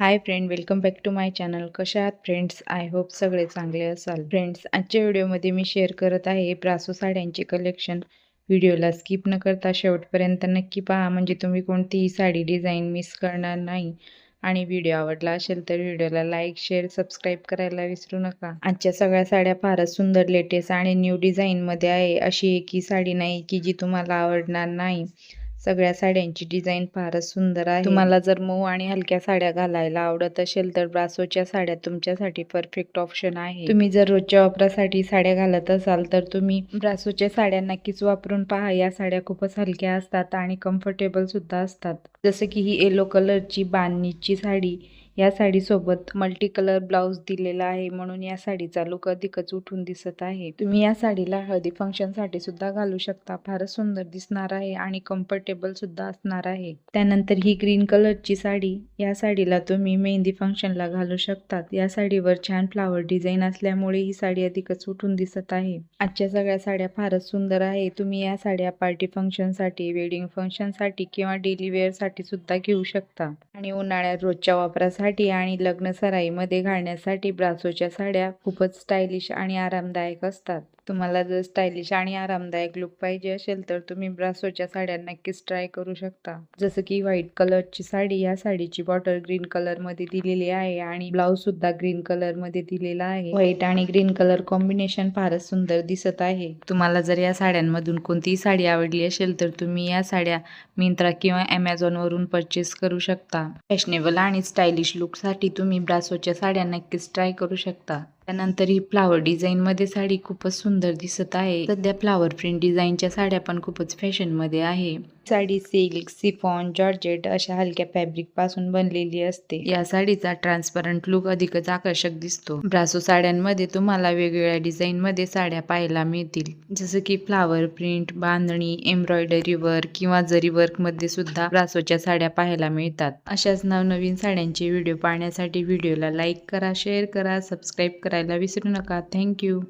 Hi friend welcome back to my channel कशा आहात friends I hope सगळे चांगले असाल. फ्रेंड्स आजच्या व्हिडिओमध्ये मी शेअर करत आहे ब्रासो साड्यांचे कलेक्शन व्हिडिओला स्किप न करता शेवटपर्यंत नक्की पहा. म्हणजे तुम्ही कोणतीही साडी डिझाईन मिस करणार नाही. आणि व्हिडिओ आवडला असेल तर व्हिडिओला लाईक शेअर सबस्क्राईब करायला विसरू नका. आजच्या सगळ्या साड्या फारच सुंदर लेटेस्ट आणि न्यू डिझाईनमध्ये आहे. अशी एकही साडी नाही की जी तुम्हाला आवडणार नाही. सगळ्या साड्यांची डिझाईन फारच सुंदर आहे. तुम्हाला जर मऊ आणि हलक्या साड्या घालायला आवडत असेल तर ब्रासोच्या साड्या तुमच्यासाठी परफेक्ट ऑप्शन आहे. तुम्ही जर रोजच्या वापरासाठी साड्या घालत असाल तर तुम्ही ब्रासोच्या साड्या नक्कीच वापरून पहा. या साड्या खूपच हलक्या असतात आणि कम्फर्टेबल सुद्धा असतात. जसं की ही येलो कलरची बांधणीची साडी या साडीसोबत मल्टी कलर ब्लाऊज दिलेला आहे. म्हणून या साडीचा लुक अधिकच उठून दिसत आहे. तुम्ही या साडीला हळदी फंक्शनसाठी सुद्धा घालू शकता. फारच सुंदर दिसणार आहे आणि कम्फर्टेबल सुद्धा असणार आहे. त्यानंतर ही ग्रीन कलरची साडी या साडीला तुम्ही मेहंदी फंक्शनला घालू शकतात. या साडीवर छान फ्लावर डिझाईन असल्यामुळे ही साडी अधिकच उठून दिसत आहे. आजच्या सगळ्या साड्या फारच सुंदर आहे तुम्ही या साड्या पार्टी फंक्शनसाठी वेडिंग फंक्शनसाठी किंवा डेली वेअरसाठी सुद्धा घेऊ शकता. आणि उन्हाळ्यात रोजच्या वापरासाठी साठी आणि लग्न सराईमध्ये घालण्यासाठी ब्रासोच्या साड्या खूपच स्टायलिश आणि आरामदायक असतात. तुम्हाला जर स्टायलिश आणि आरामदायक लुक पाहिजे असेल तर तुम्ही ब्रासोच्या साड्या नक्कीच ट्राय करू शकता. जसं की व्हाईट कलरची साडी या साडीची बॉटल ग्रीन कलरमध्ये दिलेली आहे आणि ब्लाऊज सुद्धा ग्रीन कलरमध्ये दिलेला आहे. व्हाईट आणि ग्रीन कलर कॉम्बिनेशन फारच सुंदर दिसत आहे. तुम्हाला जर या साड्यांमधून कोणतीही साडी आवडली असेल तर तुम्ही या साड्या मिंत्रा किंवा अमेझॉन वरून परचेस करू शकता. फॅशनेबल आणि स्टायलिश लुकसाठी तुम्ही ब्रासोच्या साड्या नक्कीच ट्राय करू शकता. त्यानंतर ही फ्लावर डिझाईनमध्ये साडी खूपच सुंदर दिसत आहे. सध्या फ्लावर प्रिंट डिझाईनच्या साड्या पण खूपच फॅशनमध्ये आहे. साडी सिल्क सिफॉन जॉर्जेट अशा हलक्या फॅब्रिकपासून बनलेली असते. या साडीचा ट्रान्सपरंट लुक अधिकच आकर्षक दिसतो. ब्रासो साड्यांमध्ये तुम्हाला वेगवेगळ्या डिझाईन मध्ये साड्या पाहायला मिळतील. जसं की flower print bandhani embroidery work किंवा जरी वर्कमध्ये सुद्धा ब्रासोच्या साड्या पाहायला मिळतात. अशाच नवनवीन साड्यांचे व्हिडिओ पाहण्यासाठी व्हिडिओला लाईक करा शेअर करा सबस्क्राईब करायला विसरू नका. थँक्यू